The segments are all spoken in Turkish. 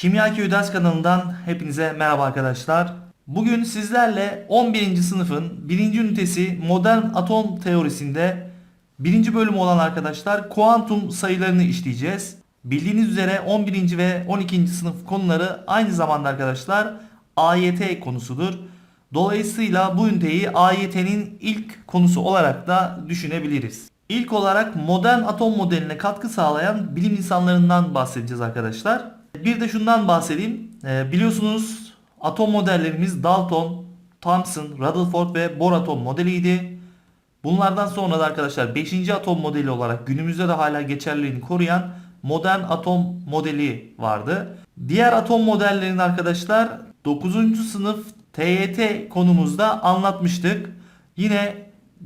Kimyaki Ders kanalından hepinize merhaba arkadaşlar. Bugün sizlerle 11. sınıfın 1. ünitesi modern atom teorisinde 1. bölüm olan arkadaşlar kuantum sayılarını işleyeceğiz. Bildiğiniz üzere 11. ve 12. sınıf konuları aynı zamanda arkadaşlar AYT konusudur. Dolayısıyla bu üniteyi AYT'nin ilk konusu olarak da düşünebiliriz. İlk olarak modern atom modeline katkı sağlayan bilim insanlarından bahsedeceğiz arkadaşlar. Bir de şundan bahsedeyim. Ee, biliyorsunuz atom modellerimiz Dalton, Thomson, Rutherford ve Bohr atom modeliydi. Bunlardan sonra da arkadaşlar 5. atom modeli olarak günümüzde de hala geçerliliğini koruyan modern atom modeli vardı. Diğer atom modellerini arkadaşlar 9. sınıf TYT konumuzda anlatmıştık. Yine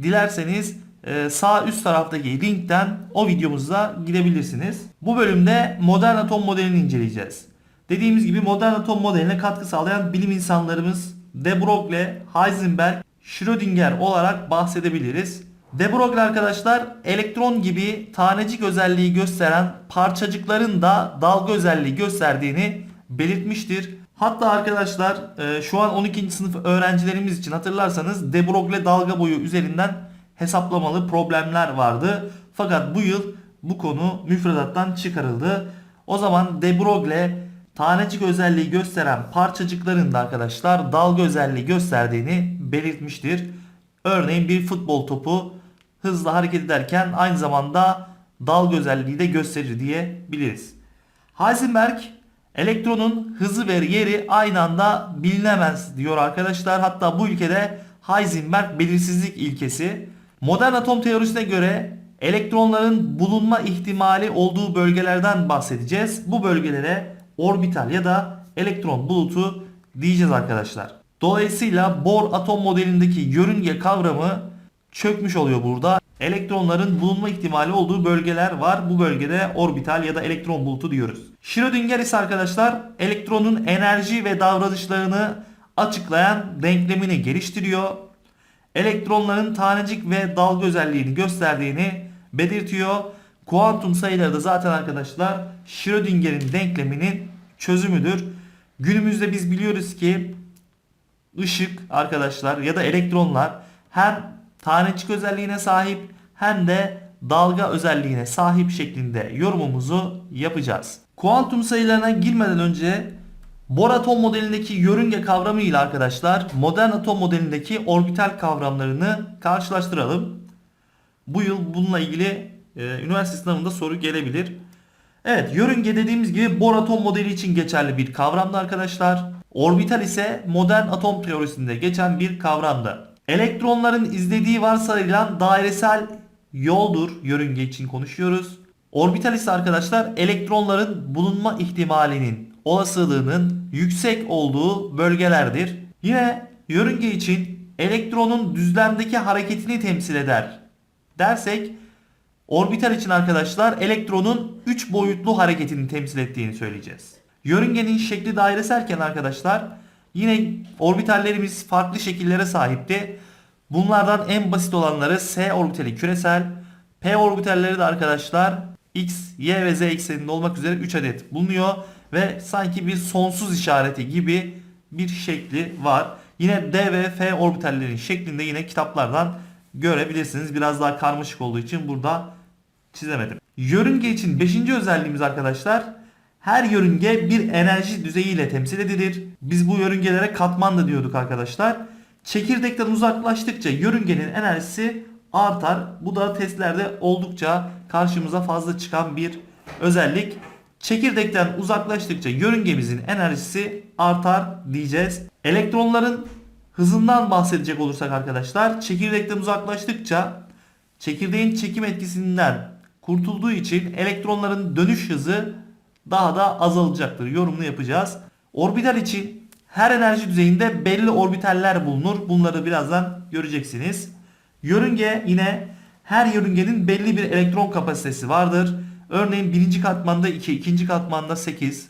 dilerseniz sağ üst taraftaki linkten o videomuza gidebilirsiniz. Bu bölümde modern atom modelini inceleyeceğiz. Dediğimiz gibi modern atom modeline katkı sağlayan bilim insanlarımız De Broglie, Heisenberg, Schrödinger olarak bahsedebiliriz. De Broglie arkadaşlar elektron gibi tanecik özelliği gösteren parçacıkların da dalga özelliği gösterdiğini belirtmiştir. Hatta arkadaşlar e, şu an 12. sınıf öğrencilerimiz için hatırlarsanız De Broglie dalga boyu üzerinden hesaplamalı problemler vardı. Fakat bu yıl bu konu müfredattan çıkarıldı. O zaman De Broglie tanecik özelliği gösteren parçacıkların da arkadaşlar dalga özelliği gösterdiğini belirtmiştir. Örneğin bir futbol topu hızla hareket ederken aynı zamanda dalga özelliği de gösterir diyebiliriz. Heisenberg elektronun hızı ve yeri aynı anda bilinemez diyor arkadaşlar. Hatta bu ülkede Heisenberg belirsizlik ilkesi. Modern atom teorisine göre elektronların bulunma ihtimali olduğu bölgelerden bahsedeceğiz. Bu bölgelere orbital ya da elektron bulutu diyeceğiz arkadaşlar. Dolayısıyla Bohr atom modelindeki yörünge kavramı çökmüş oluyor burada. Elektronların bulunma ihtimali olduğu bölgeler var. Bu bölgede orbital ya da elektron bulutu diyoruz. Schrödinger ise arkadaşlar elektronun enerji ve davranışlarını açıklayan denklemini geliştiriyor. Elektronların tanecik ve dalga özelliğini gösterdiğini belirtiyor. Kuantum sayıları da zaten arkadaşlar Schrödinger'in denkleminin çözümüdür. Günümüzde biz biliyoruz ki ışık arkadaşlar ya da elektronlar hem tanecik özelliğine sahip hem de dalga özelliğine sahip şeklinde yorumumuzu yapacağız. Kuantum sayılarına girmeden önce Bohr atom modelindeki yörünge kavramı ile arkadaşlar modern atom modelindeki orbital kavramlarını karşılaştıralım. Bu yıl bununla ilgili e, üniversite sınavında soru gelebilir. Evet yörünge dediğimiz gibi Bohr atom modeli için geçerli bir kavramdı arkadaşlar. Orbital ise modern atom teorisinde geçen bir kavramdı. Elektronların izlediği varsayılan dairesel yoldur yörünge için konuşuyoruz. Orbital ise arkadaşlar elektronların bulunma ihtimalinin olasılığının yüksek olduğu bölgelerdir. Yine yörünge için elektronun düzlemdeki hareketini temsil eder dersek orbital için arkadaşlar elektronun 3 boyutlu hareketini temsil ettiğini söyleyeceğiz. Yörüngenin şekli daireselken arkadaşlar yine orbitallerimiz farklı şekillere sahipti. Bunlardan en basit olanları S orbitali küresel, P orbitalleri de arkadaşlar X, Y ve Z ekseninde olmak üzere 3 adet bulunuyor ve sanki bir sonsuz işareti gibi bir şekli var. Yine D ve F orbitallerin şeklinde yine kitaplardan görebilirsiniz. Biraz daha karmaşık olduğu için burada çizemedim. Yörünge için 5. özelliğimiz arkadaşlar her yörünge bir enerji düzeyiyle temsil edilir. Biz bu yörüngelere katman da diyorduk arkadaşlar. Çekirdekten uzaklaştıkça yörüngenin enerjisi artar. Bu da testlerde oldukça karşımıza fazla çıkan bir özellik. Çekirdekten uzaklaştıkça yörüngemizin enerjisi artar diyeceğiz. Elektronların hızından bahsedecek olursak arkadaşlar çekirdekten uzaklaştıkça çekirdeğin çekim etkisinden kurtulduğu için elektronların dönüş hızı daha da azalacaktır. Yorumunu yapacağız. Orbital için her enerji düzeyinde belli orbitaller bulunur. Bunları birazdan göreceksiniz. Yörünge yine her yörüngenin belli bir elektron kapasitesi vardır. Örneğin birinci katmanda 2, ikinci katmanda 8,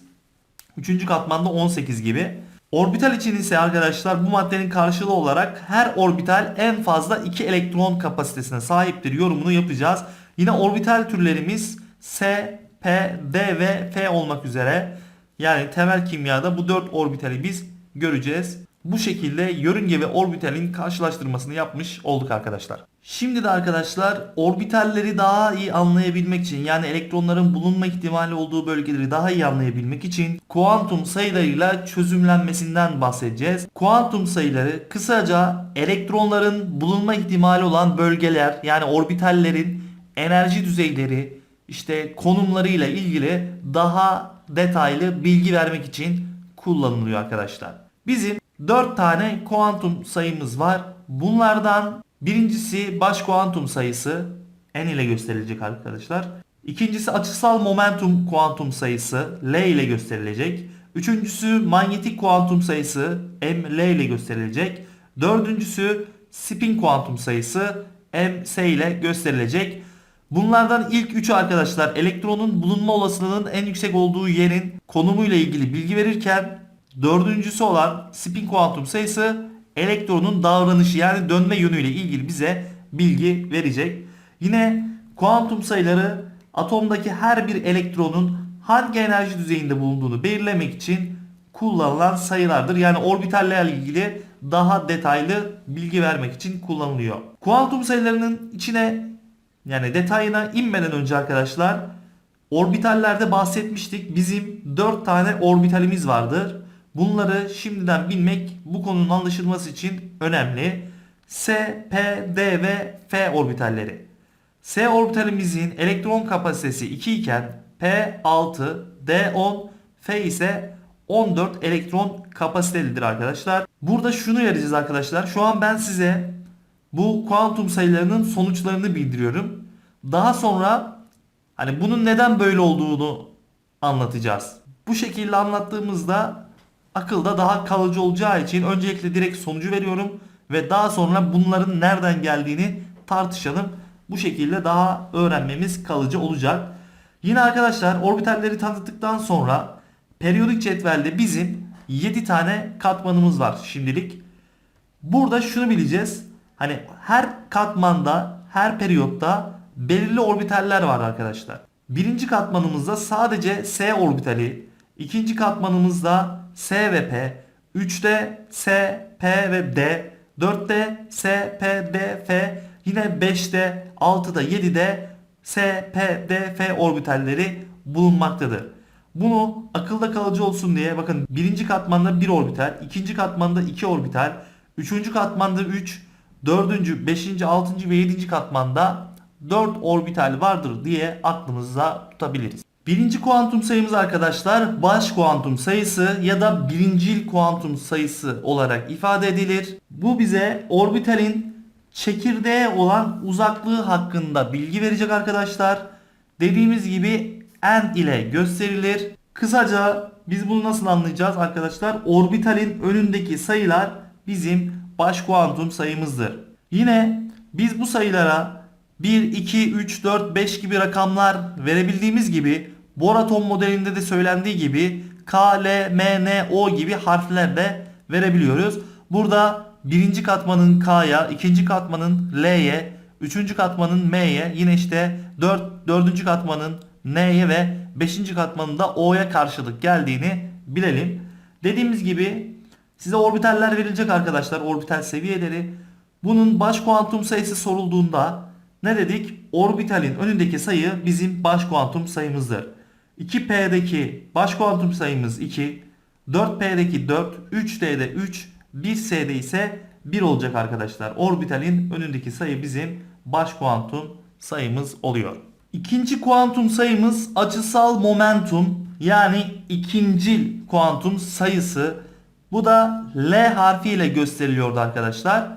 üçüncü katmanda 18 gibi. Orbital için ise arkadaşlar bu maddenin karşılığı olarak her orbital en fazla 2 elektron kapasitesine sahiptir yorumunu yapacağız. Yine orbital türlerimiz S, P, D ve F olmak üzere Yani temel kimyada bu 4 orbitali biz göreceğiz. Bu şekilde yörünge ve orbitalin karşılaştırmasını yapmış olduk arkadaşlar. Şimdi de arkadaşlar orbitalleri daha iyi anlayabilmek için yani elektronların bulunma ihtimali olduğu bölgeleri daha iyi anlayabilmek için kuantum sayılarıyla çözümlenmesinden bahsedeceğiz. Kuantum sayıları kısaca elektronların bulunma ihtimali olan bölgeler yani orbitallerin enerji düzeyleri işte konumlarıyla ilgili daha detaylı bilgi vermek için kullanılıyor arkadaşlar. Bizim 4 tane kuantum sayımız var. Bunlardan birincisi baş kuantum sayısı n ile gösterilecek arkadaşlar. İkincisi açısal momentum kuantum sayısı L ile gösterilecek. Üçüncüsü manyetik kuantum sayısı m L ile gösterilecek. Dördüncüsü spin kuantum sayısı m S ile gösterilecek. Bunlardan ilk üçü arkadaşlar elektronun bulunma olasılığının en yüksek olduğu yerin konumuyla ilgili bilgi verirken dördüncüsü olan spin kuantum sayısı elektronun davranışı yani dönme yönüyle ilgili bize bilgi verecek. Yine kuantum sayıları atomdaki her bir elektronun hangi enerji düzeyinde bulunduğunu belirlemek için kullanılan sayılardır. Yani orbitallerle ilgili daha detaylı bilgi vermek için kullanılıyor. Kuantum sayılarının içine yani detayına inmeden önce arkadaşlar orbitallerde bahsetmiştik. Bizim 4 tane orbitalimiz vardır. Bunları şimdiden bilmek bu konunun anlaşılması için önemli. S, P, D ve F orbitalleri. S orbitalimizin elektron kapasitesi 2 iken P 6, D 10, F ise 14 elektron kapasitelidir arkadaşlar. Burada şunu vereceğiz arkadaşlar. Şu an ben size bu kuantum sayılarının sonuçlarını bildiriyorum. Daha sonra hani bunun neden böyle olduğunu anlatacağız. Bu şekilde anlattığımızda akılda daha kalıcı olacağı için öncelikle direkt sonucu veriyorum ve daha sonra bunların nereden geldiğini tartışalım. Bu şekilde daha öğrenmemiz kalıcı olacak. Yine arkadaşlar orbitalleri tanıttıktan sonra periyodik cetvelde bizim 7 tane katmanımız var şimdilik. Burada şunu bileceğiz. Hani her katmanda, her periyotta belirli orbitaller var arkadaşlar. Birinci katmanımızda sadece S orbitali, ikinci katmanımızda S ve P, 3'te S, P ve D, 4'te S, P, D, F, yine 5'te, 6'da, 7'de S, P, D, F orbitalleri bulunmaktadır. Bunu akılda kalıcı olsun diye bakın birinci katmanda bir orbital, ikinci katmanda iki orbital, üçüncü katmanda 3, dördüncü, beşinci, altıncı ve yedinci katmanda 4 orbital vardır diye aklımızda tutabiliriz. Birinci kuantum sayımız arkadaşlar baş kuantum sayısı ya da birincil kuantum sayısı olarak ifade edilir. Bu bize orbitalin çekirdeğe olan uzaklığı hakkında bilgi verecek arkadaşlar. Dediğimiz gibi n ile gösterilir. Kısaca biz bunu nasıl anlayacağız arkadaşlar? Orbitalin önündeki sayılar bizim baş kuantum sayımızdır. Yine biz bu sayılara 1, 2, 3, 4, 5 gibi rakamlar verebildiğimiz gibi Bohr atom modelinde de söylendiği gibi K, L, M, N, O gibi harfler de verebiliyoruz. Burada birinci katmanın K'ya, ikinci katmanın L'ye, üçüncü katmanın M'ye, yine işte 4, dördüncü katmanın N'ye ve beşinci katmanın da O'ya karşılık geldiğini bilelim. Dediğimiz gibi size orbitaller verilecek arkadaşlar. Orbital seviyeleri. Bunun baş kuantum sayısı sorulduğunda ne dedik? Orbitalin önündeki sayı bizim baş kuantum sayımızdır. 2P'deki baş kuantum sayımız 2. 4P'deki 4, 3D'de 3, 1S'de ise 1 olacak arkadaşlar. Orbitalin önündeki sayı bizim baş kuantum sayımız oluyor. İkinci kuantum sayımız açısal momentum yani ikincil kuantum sayısı. Bu da L harfi ile gösteriliyordu arkadaşlar.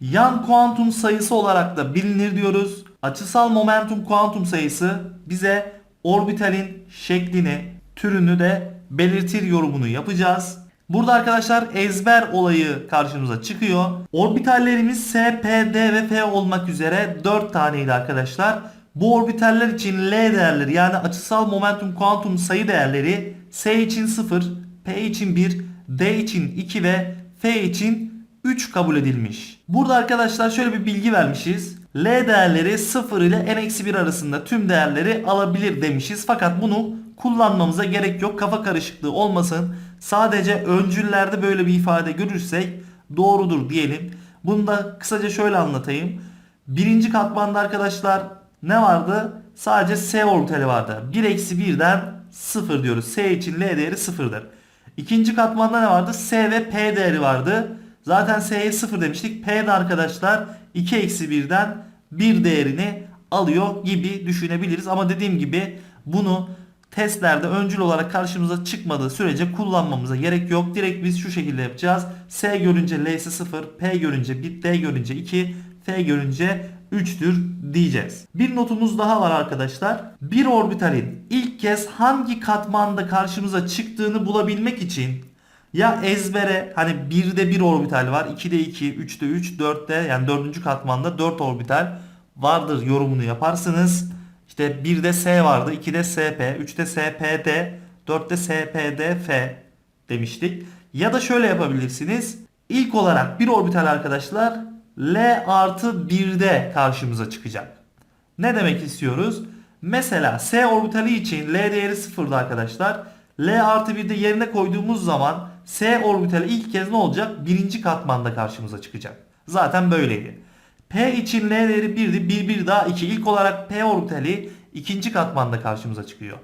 Yan kuantum sayısı olarak da bilinir diyoruz. Açısal momentum kuantum sayısı bize orbitalin şeklini, türünü de belirtir yorumunu yapacağız. Burada arkadaşlar ezber olayı karşımıza çıkıyor. Orbitallerimiz S, P, D ve F olmak üzere 4 taneydi arkadaşlar. Bu orbitaller için L değerleri yani açısal momentum kuantum sayı değerleri S için 0, P için 1, D için 2 ve F için 3 kabul edilmiş. Burada arkadaşlar şöyle bir bilgi vermişiz. L değerleri 0 ile n-1 arasında tüm değerleri alabilir demişiz. Fakat bunu kullanmamıza gerek yok. Kafa karışıklığı olmasın. Sadece öncüllerde böyle bir ifade görürsek doğrudur diyelim. Bunu da kısaca şöyle anlatayım. Birinci katmanda arkadaşlar ne vardı? Sadece S orbitali vardı. 1 eksi 1'den 0 diyoruz. S için L değeri 0'dır. İkinci katmanda ne vardı? S ve P değeri vardı. Zaten S'ye 0 demiştik. P de arkadaşlar 2 eksi 1'den 1 değerini alıyor gibi düşünebiliriz. Ama dediğim gibi bunu testlerde öncül olarak karşımıza çıkmadığı sürece kullanmamıza gerek yok. Direkt biz şu şekilde yapacağız. S görünce L'si 0, P görünce 1, D görünce 2, F görünce 3'tür diyeceğiz. Bir notumuz daha var arkadaşlar. Bir orbitalin ilk kez hangi katmanda karşımıza çıktığını bulabilmek için ya ezbere hani 1'de 1 orbital var, 2'de 2, 3'te 3, 4'te yani 4. katmanda 4 orbital vardır yorumunu yaparsınız. İşte 1'de S vardı, 2'de SP, 3'te SPD, 4'te SPDF demiştik. Ya da şöyle yapabilirsiniz. İlk olarak bir orbital arkadaşlar L artı 1'de karşımıza çıkacak. Ne demek istiyoruz? Mesela S orbitali için L değeri 0'dı arkadaşlar. L artı 1'de yerine koyduğumuz zaman S orbitali ilk kez ne olacak? Birinci katmanda karşımıza çıkacak. Zaten böyleydi. P için L değeri 1'di. 1 1 daha 2. İlk olarak P orbitali ikinci katmanda karşımıza çıkıyor.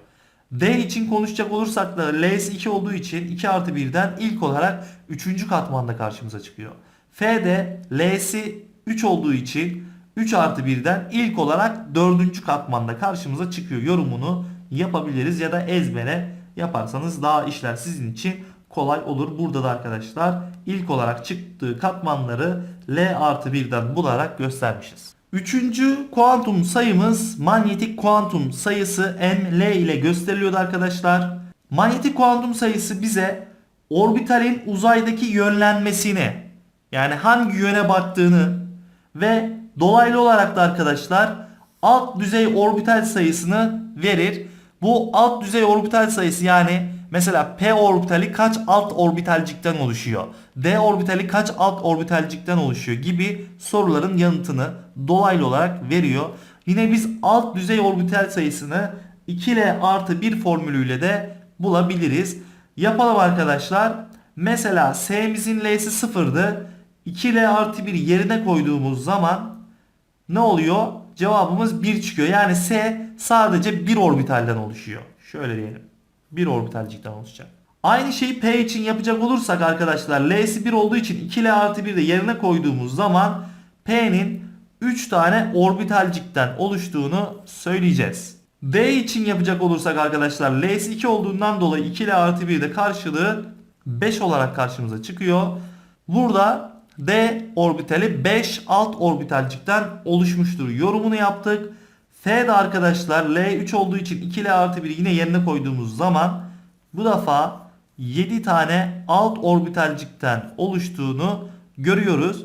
D için konuşacak olursak da L'si 2 olduğu için 2 artı 1'den ilk olarak 3. katmanda karşımıza çıkıyor. F'de L'si 3 olduğu için 3 artı 1'den ilk olarak 4. katmanda karşımıza çıkıyor. Yorumunu yapabiliriz ya da ezbere yaparsanız daha işler sizin için kolay olur. Burada da arkadaşlar ilk olarak çıktığı katmanları L artı 1'den bularak göstermişiz. Üçüncü kuantum sayımız manyetik kuantum sayısı m L ile gösteriliyordu arkadaşlar. Manyetik kuantum sayısı bize orbitalin uzaydaki yönlenmesini yani hangi yöne baktığını ve dolaylı olarak da arkadaşlar alt düzey orbital sayısını verir. Bu alt düzey orbital sayısı yani mesela P orbitali kaç alt orbitalcikten oluşuyor? D orbitali kaç alt orbitalcikten oluşuyor gibi soruların yanıtını dolaylı olarak veriyor. Yine biz alt düzey orbital sayısını 2L artı 1 formülüyle de bulabiliriz. Yapalım arkadaşlar. Mesela S'mizin L'si 0'dı. 2L artı 1 yerine koyduğumuz zaman ne oluyor? Cevabımız 1 çıkıyor. Yani S sadece bir orbitalden oluşuyor. Şöyle diyelim. Bir orbitalcikten oluşacak. Aynı şeyi P için yapacak olursak arkadaşlar L'si 1 olduğu için 2L artı 1 de yerine koyduğumuz zaman P'nin 3 tane orbitalcikten oluştuğunu söyleyeceğiz. D için yapacak olursak arkadaşlar L'si 2 olduğundan dolayı 2L artı 1 de karşılığı 5 olarak karşımıza çıkıyor. Burada D orbitali 5 alt orbitalcikten oluşmuştur. Yorumunu yaptık. F de arkadaşlar L3 olduğu için 2L artı 1 yine yerine koyduğumuz zaman bu defa 7 tane alt orbitalcikten oluştuğunu görüyoruz.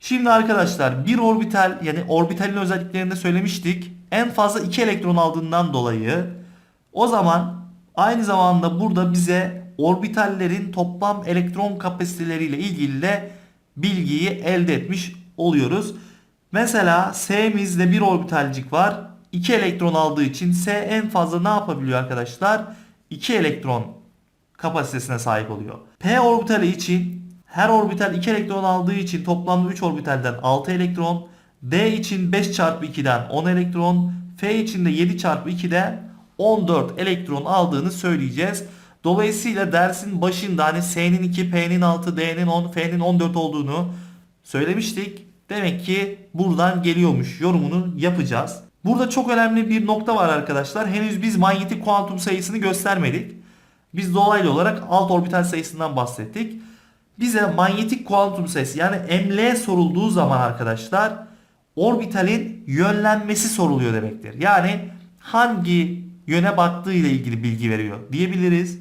Şimdi arkadaşlar bir orbital yani orbitalin özelliklerinde söylemiştik. En fazla 2 elektron aldığından dolayı o zaman aynı zamanda burada bize orbitallerin toplam elektron kapasiteleriyle ilgili de bilgiyi elde etmiş oluyoruz. Mesela S'mizde bir orbitalcik var. 2 elektron aldığı için S en fazla ne yapabiliyor arkadaşlar? 2 elektron kapasitesine sahip oluyor. P orbitali için her orbital 2 elektron aldığı için toplamda 3 orbitalden 6 elektron. D için 5 çarpı 2'den 10 elektron. F için de 7 çarpı 2'den 14 elektron aldığını söyleyeceğiz. Dolayısıyla dersin başında hani S'nin 2, P'nin 6, D'nin 10, F'nin 14 olduğunu söylemiştik. Demek ki buradan geliyormuş yorumunu yapacağız. Burada çok önemli bir nokta var arkadaşlar. Henüz biz manyetik kuantum sayısını göstermedik. Biz dolaylı olarak alt orbital sayısından bahsettik. Bize manyetik kuantum sayısı yani ML sorulduğu zaman arkadaşlar orbitalin yönlenmesi soruluyor demektir. Yani hangi yöne baktığı ile ilgili bilgi veriyor diyebiliriz.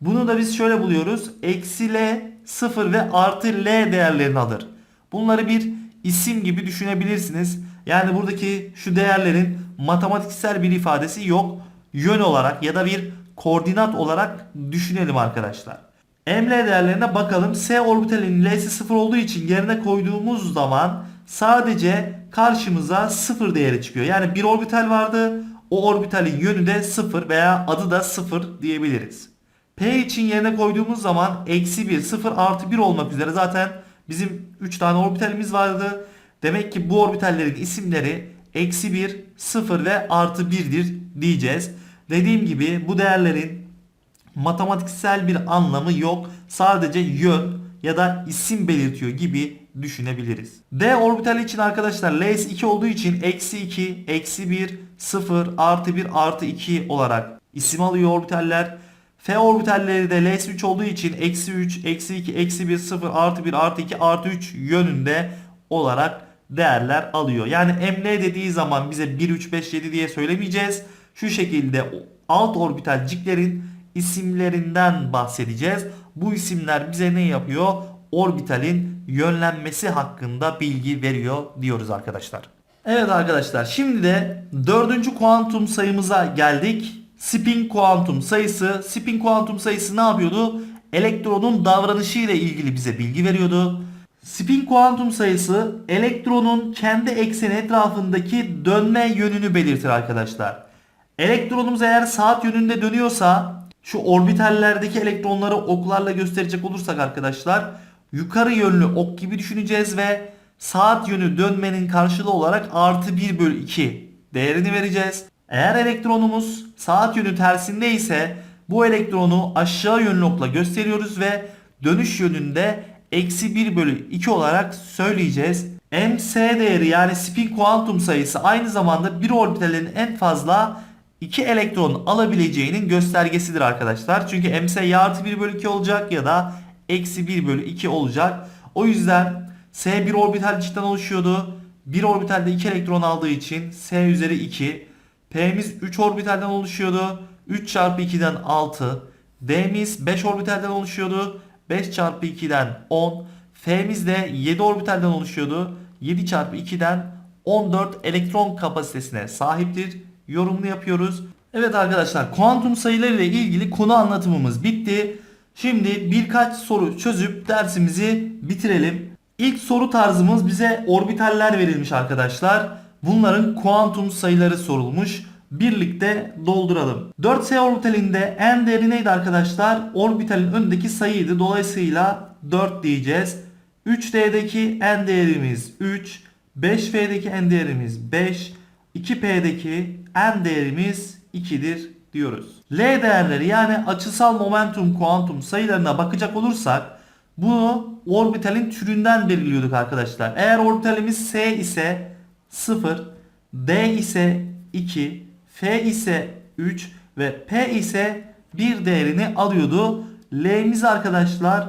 Bunu da biz şöyle buluyoruz. Eksi L, 0 ve artı L değerlerini alır. Bunları bir isim gibi düşünebilirsiniz. Yani buradaki şu değerlerin matematiksel bir ifadesi yok. Yön olarak ya da bir koordinat olarak düşünelim arkadaşlar. ML değerlerine bakalım. S orbitalinin L'si 0 olduğu için yerine koyduğumuz zaman sadece karşımıza 0 değeri çıkıyor. Yani bir orbital vardı. o orbitalin yönü de 0 veya adı da 0 diyebiliriz. P için yerine koyduğumuz zaman eksi 1, 0 artı 1 olmak üzere zaten bizim 3 tane orbitalimiz vardı. Demek ki bu orbitallerin isimleri eksi 1, 0 ve artı 1'dir diyeceğiz. Dediğim gibi bu değerlerin matematiksel bir anlamı yok. Sadece yön ya da isim belirtiyor gibi düşünebiliriz. D orbitali için arkadaşlar Ls 2 olduğu için eksi 2, eksi 1, 0, artı 1, artı 2 olarak isim alıyor orbitaller. F orbitalleri de Ls 3 olduğu için eksi 3, eksi 2, eksi 1, 0, artı 1, artı 2, artı 3 yönünde olarak değerler alıyor. Yani ML dediği zaman bize 1, 3, 5, 7 diye söylemeyeceğiz. Şu şekilde alt orbitalciklerin isimlerinden bahsedeceğiz. Bu isimler bize ne yapıyor? Orbitalin yönlenmesi hakkında bilgi veriyor diyoruz arkadaşlar. Evet arkadaşlar şimdi de dördüncü kuantum sayımıza geldik. Spin kuantum sayısı. Spin kuantum sayısı ne yapıyordu? Elektronun davranışı ile ilgili bize bilgi veriyordu. Spin kuantum sayısı elektronun kendi ekseni etrafındaki dönme yönünü belirtir arkadaşlar. Elektronumuz eğer saat yönünde dönüyorsa şu orbitallerdeki elektronları oklarla gösterecek olursak arkadaşlar yukarı yönlü ok gibi düşüneceğiz ve saat yönü dönmenin karşılığı olarak artı 1 bölü 2 değerini vereceğiz. Eğer elektronumuz saat yönü tersinde ise bu elektronu aşağı yönlü okla gösteriyoruz ve dönüş yönünde eksi 1 bölü 2 olarak söyleyeceğiz. MC değeri yani spin kuantum sayısı aynı zamanda bir orbitalin en fazla 2 elektron alabileceğinin göstergesidir arkadaşlar. Çünkü MC ya artı 1 bölü 2 olacak ya da eksi 1 bölü 2 olacak. O yüzden S bir orbitalcikten oluşuyordu. Bir orbitalde 2 elektron aldığı için S üzeri 2. P'miz 3 orbitalden oluşuyordu. 3 çarpı 2'den 6. D'miz 5 orbitalden oluşuyordu. 5 çarpı 2'den 10. F'miz de 7 orbitalden oluşuyordu. 7 çarpı 2'den 14 elektron kapasitesine sahiptir. Yorumunu yapıyoruz. Evet arkadaşlar kuantum sayıları ile ilgili konu anlatımımız bitti. Şimdi birkaç soru çözüp dersimizi bitirelim. İlk soru tarzımız bize orbitaller verilmiş arkadaşlar. Bunların kuantum sayıları sorulmuş. Birlikte dolduralım. 4s orbitalinde n değeri neydi arkadaşlar? Orbitalin önündeki sayıydı. Dolayısıyla 4 diyeceğiz. 3D'deki n değerimiz 3. 5F'deki n değerimiz 5. 2P'deki n değerimiz 2'dir diyoruz. L değerleri yani açısal momentum kuantum sayılarına bakacak olursak bunu orbitalin türünden belirliyorduk arkadaşlar. Eğer orbitalimiz S ise 0, D ise 2, F ise 3 ve P ise 1 değerini alıyordu. L'miz arkadaşlar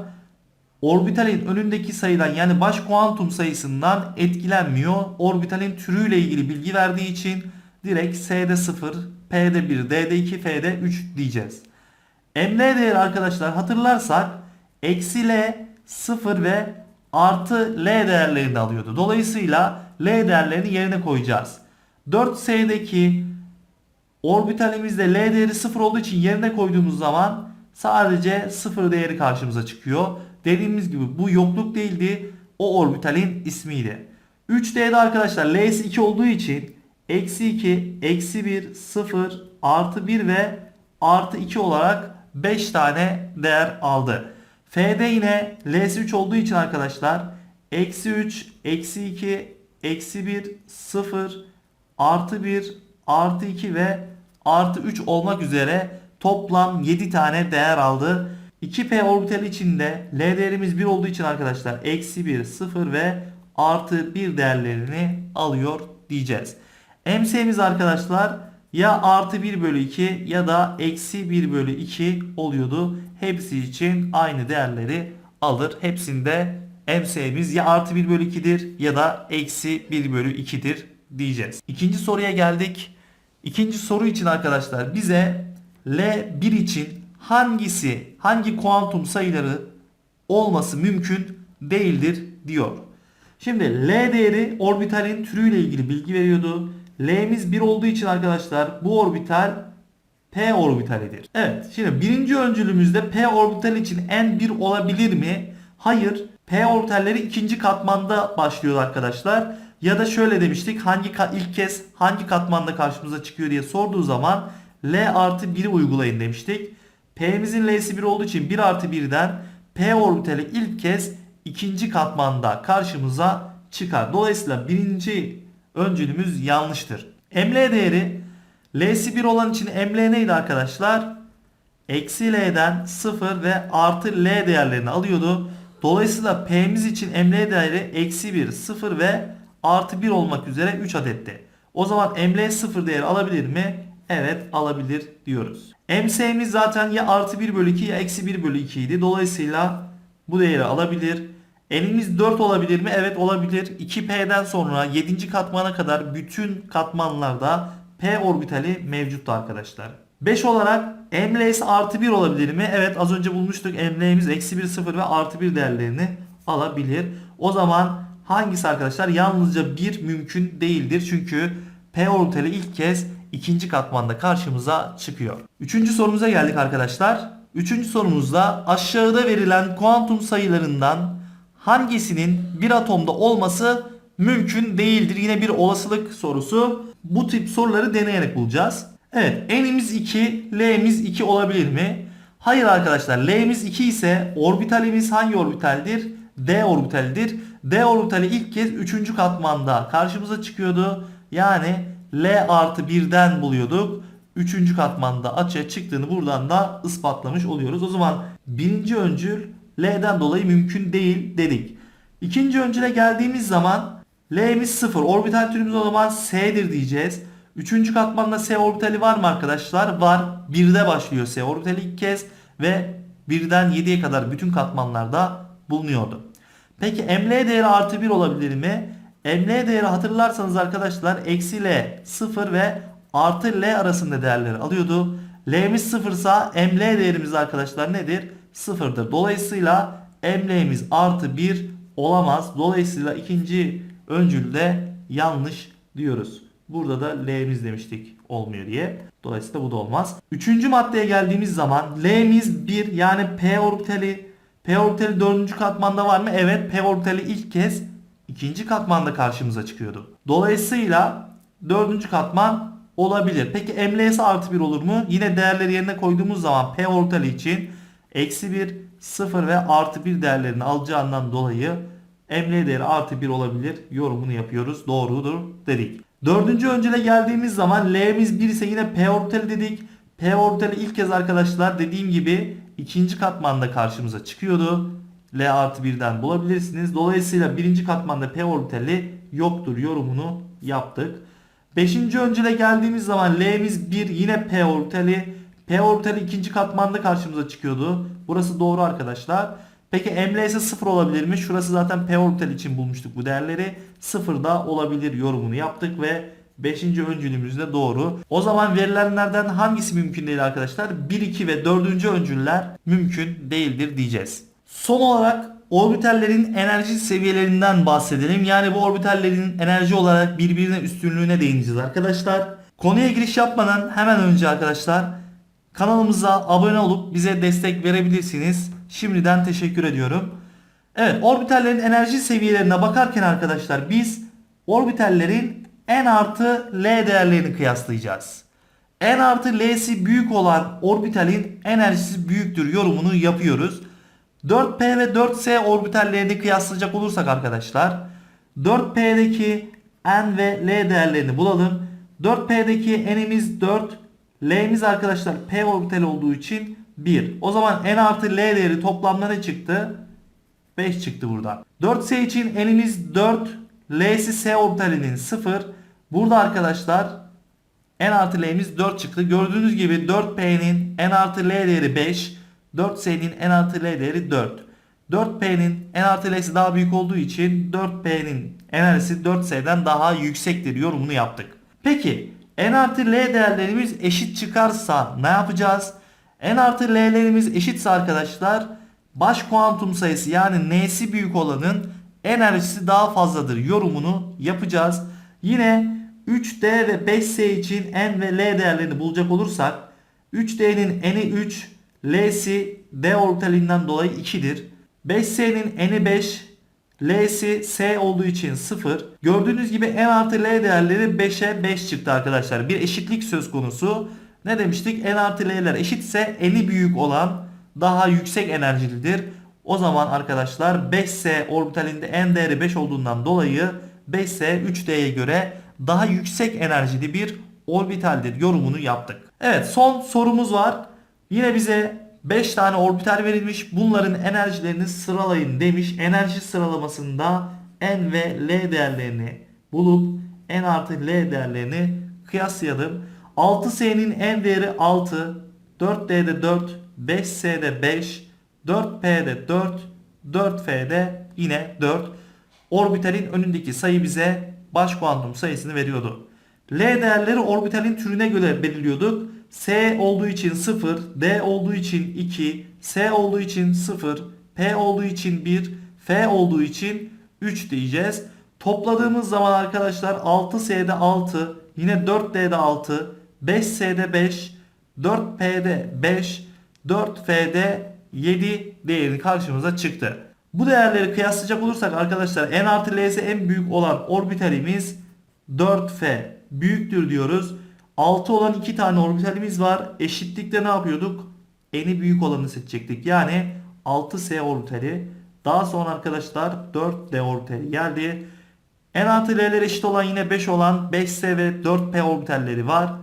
orbitalin önündeki sayıdan yani baş kuantum sayısından etkilenmiyor. Orbitalin türüyle ilgili bilgi verdiği için direkt S'de 0, P'de 1, D'de 2, F'de 3 diyeceğiz. ML değeri arkadaşlar hatırlarsak eksi L, 0 ve artı L değerlerini alıyordu. Dolayısıyla L değerlerini yerine koyacağız. 4S'deki orbitalimizde L değeri 0 olduğu için yerine koyduğumuz zaman sadece 0 değeri karşımıza çıkıyor. Dediğimiz gibi bu yokluk değildi. O orbitalin ismiydi. 3D'de arkadaşlar L'si 2 olduğu için eksi 2, eksi 1, 0, artı 1 ve artı 2 olarak 5 tane değer aldı. F'de yine L'si 3 olduğu için arkadaşlar eksi 3, eksi 2, eksi 1, 0, artı 1, artı 2 ve artı 3 olmak üzere toplam 7 tane değer aldı. 2p orbitali içinde L değerimiz 1 olduğu için arkadaşlar eksi 1, 0 ve artı 1 değerlerini alıyor diyeceğiz. MS'miz arkadaşlar ya artı 1 bölü 2 ya da eksi 1 bölü 2 oluyordu. Hepsi için aynı değerleri alır. Hepsinde MS'miz ya artı 1 bölü 2'dir ya da eksi 1 bölü 2'dir diyeceğiz. İkinci soruya geldik. İkinci soru için arkadaşlar bize L1 için hangisi hangi kuantum sayıları olması mümkün değildir diyor. Şimdi L değeri orbitalin türüyle ilgili bilgi veriyordu. L'miz 1 olduğu için arkadaşlar bu orbital P orbitalidir. Evet şimdi birinci öncülümüzde P orbital için N1 olabilir mi? Hayır. P orbitalleri ikinci katmanda başlıyor arkadaşlar. Ya da şöyle demiştik hangi ilk kez hangi katmanda karşımıza çıkıyor diye sorduğu zaman L artı 1'i uygulayın demiştik. P'mizin L'si 1 olduğu için 1 artı 1'den P orbitali ilk kez ikinci katmanda karşımıza çıkar. Dolayısıyla birinci öncülümüz yanlıştır. ML değeri L'si 1 olan için ML neydi arkadaşlar? Eksi L'den 0 ve artı L değerlerini alıyordu. Dolayısıyla P'miz için ML değeri eksi 1, 0 ve artı 1 olmak üzere 3 adetti. O zaman ML 0 değeri alabilir mi? Evet alabilir diyoruz. MS'miz zaten ya artı 1 bölü 2 ya eksi 1 bölü 2 idi. Dolayısıyla bu değeri alabilir. N'imiz 4 olabilir mi? Evet olabilir. 2P'den sonra 7. katmana kadar bütün katmanlarda P orbitali mevcuttu arkadaşlar. 5 olarak ML'si artı 1 olabilir mi? Evet az önce bulmuştuk. ML'miz eksi 1, 0 ve artı 1 değerlerini alabilir. O zaman hangisi arkadaşlar? Yalnızca 1 mümkün değildir. Çünkü P orbitali ilk kez ikinci katmanda karşımıza çıkıyor. Üçüncü sorumuza geldik arkadaşlar. Üçüncü sorumuzda aşağıda verilen kuantum sayılarından hangisinin bir atomda olması mümkün değildir? Yine bir olasılık sorusu. Bu tip soruları deneyerek bulacağız. Evet n'imiz 2, l'miz 2 olabilir mi? Hayır arkadaşlar l'miz 2 ise orbitalimiz hangi orbitaldir? D orbitalidir. D orbitali ilk kez 3. katmanda karşımıza çıkıyordu. Yani L artı 1'den buluyorduk. 3. katmanda açığa çıktığını buradan da ispatlamış oluyoruz. O zaman birinci öncül L'den dolayı mümkün değil dedik. İkinci öncüle geldiğimiz zaman L'miz 0. Orbital türümüz o zaman S'dir diyeceğiz. Üçüncü katmanda S orbitali var mı arkadaşlar? Var. 1'de başlıyor S orbitali ilk kez ve 1'den 7'ye kadar bütün katmanlarda bulunuyordu. Peki ML değeri artı 1 olabilir mi? ML değeri hatırlarsanız arkadaşlar eksi L 0 ve artı L arasında değerleri alıyordu. L'miz 0 ise ML değerimiz arkadaşlar nedir? 0'dır. Dolayısıyla ML'miz artı 1 olamaz. Dolayısıyla ikinci öncülde yanlış diyoruz. Burada da L'miz demiştik olmuyor diye. Dolayısıyla bu da olmaz. Üçüncü maddeye geldiğimiz zaman L'miz 1 yani P orbitali P orbitali dördüncü katmanda var mı? Evet P orbitali ilk kez ikinci katmanda karşımıza çıkıyordu. Dolayısıyla dördüncü katman olabilir. Peki ML'si artı 1 olur mu? Yine değerleri yerine koyduğumuz zaman P orbitali için eksi 1, 0 ve artı 1 değerlerini alacağından dolayı ML değeri artı 1 olabilir. Yorumunu yapıyoruz. Doğrudur dedik. Dördüncü öncele geldiğimiz zaman L'miz 1 ise yine P orbitali dedik. P orbitali ilk kez arkadaşlar dediğim gibi ikinci katmanda karşımıza çıkıyordu. L artı 1'den bulabilirsiniz. Dolayısıyla birinci katmanda P orbitali yoktur yorumunu yaptık. Beşinci öncele geldiğimiz zaman L'miz 1 yine P orbitali. P orbitali ikinci katmanda karşımıza çıkıyordu. Burası doğru arkadaşlar. Peki ML ise 0 olabilir mi? Şurası zaten P orbital için bulmuştuk bu değerleri. 0 da olabilir yorumunu yaptık ve 5. öncülümüz de doğru. O zaman verilenlerden hangisi mümkün değil arkadaşlar? 1, 2 ve 4. öncüller mümkün değildir diyeceğiz. Son olarak orbitallerin enerji seviyelerinden bahsedelim. Yani bu orbitallerin enerji olarak birbirine üstünlüğüne değineceğiz arkadaşlar. Konuya giriş yapmadan hemen önce arkadaşlar kanalımıza abone olup bize destek verebilirsiniz. Şimdiden teşekkür ediyorum. Evet orbitallerin enerji seviyelerine bakarken arkadaşlar biz orbitallerin n artı l değerlerini kıyaslayacağız. n artı l'si büyük olan orbitalin enerjisi büyüktür yorumunu yapıyoruz. 4p ve 4s orbitallerini kıyaslayacak olursak arkadaşlar 4p'deki n ve l değerlerini bulalım. 4p'deki n'imiz 4, l'miz arkadaşlar p orbitali olduğu için 1. O zaman n artı l değeri toplamda ne çıktı? 5 çıktı burada. 4s için n'imiz 4, l'si s orbitalinin 0. Burada arkadaşlar n artı l'miz 4 çıktı. Gördüğünüz gibi 4p'nin n artı l değeri 5. 4s'nin n artı l değeri 4. 4p'nin n artı l'si daha büyük olduğu için 4p'nin enerjisi 4s'den daha yüksektir yorumunu yaptık. Peki n artı l değerlerimiz eşit çıkarsa ne yapacağız? n artı l'lerimiz eşitse arkadaşlar baş kuantum sayısı yani n'si büyük olanın enerjisi daha fazladır yorumunu yapacağız. Yine 3D ve 5S için n ve l değerlerini bulacak olursak 3D'nin n'i 3, l'si d orbitalinden dolayı 2'dir. 5S'nin n'i 5, L'si S olduğu için 0. Gördüğünüz gibi N artı L değerleri 5'e 5 çıktı arkadaşlar. Bir eşitlik söz konusu. Ne demiştik? N artı L'ler eşitse N'i büyük olan daha yüksek enerjilidir. O zaman arkadaşlar 5S orbitalinde N değeri 5 olduğundan dolayı 5S 3D'ye göre daha yüksek enerjili bir orbitaldir yorumunu yaptık. Evet son sorumuz var. Yine bize 5 tane orbital verilmiş. Bunların enerjilerini sıralayın demiş. Enerji sıralamasında N ve L değerlerini bulup N artı L değerlerini kıyaslayalım. 6S'nin N değeri 6, 4D'de 4, 5S'de 5, 4P'de 4, 4F'de yine 4. Orbitalin önündeki sayı bize baş kuantum sayısını veriyordu. L değerleri orbitalin türüne göre belirliyorduk. S olduğu için 0, D olduğu için 2, S olduğu için 0, P olduğu için 1, F olduğu için 3 diyeceğiz. Topladığımız zaman arkadaşlar 6S'de 6, yine 4D'de 6, 5S'de 5, 4P'de 5, 4F'de 7 değeri karşımıza çıktı. Bu değerleri kıyaslayacak olursak arkadaşlar n artı l'si en büyük olan orbitalimiz 4F büyüktür diyoruz. 6 olan 2 tane orbitalimiz var. Eşitlikte ne yapıyorduk? N'i büyük olanı seçecektik. Yani 6S orbitali. Daha sonra arkadaşlar 4D orbitali geldi. N artı L'ler eşit olan yine 5 olan 5S ve 4P orbitalleri var.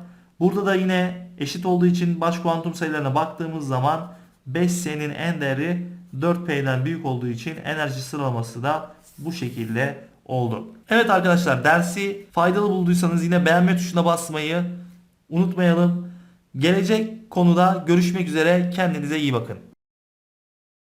Burada da yine eşit olduğu için baş kuantum sayılarına baktığımız zaman 5S'nin n değeri 4P'den büyük olduğu için enerji sıralaması da bu şekilde oldu. Evet arkadaşlar dersi faydalı bulduysanız yine beğenme tuşuna basmayı unutmayalım. Gelecek konuda görüşmek üzere. Kendinize iyi bakın.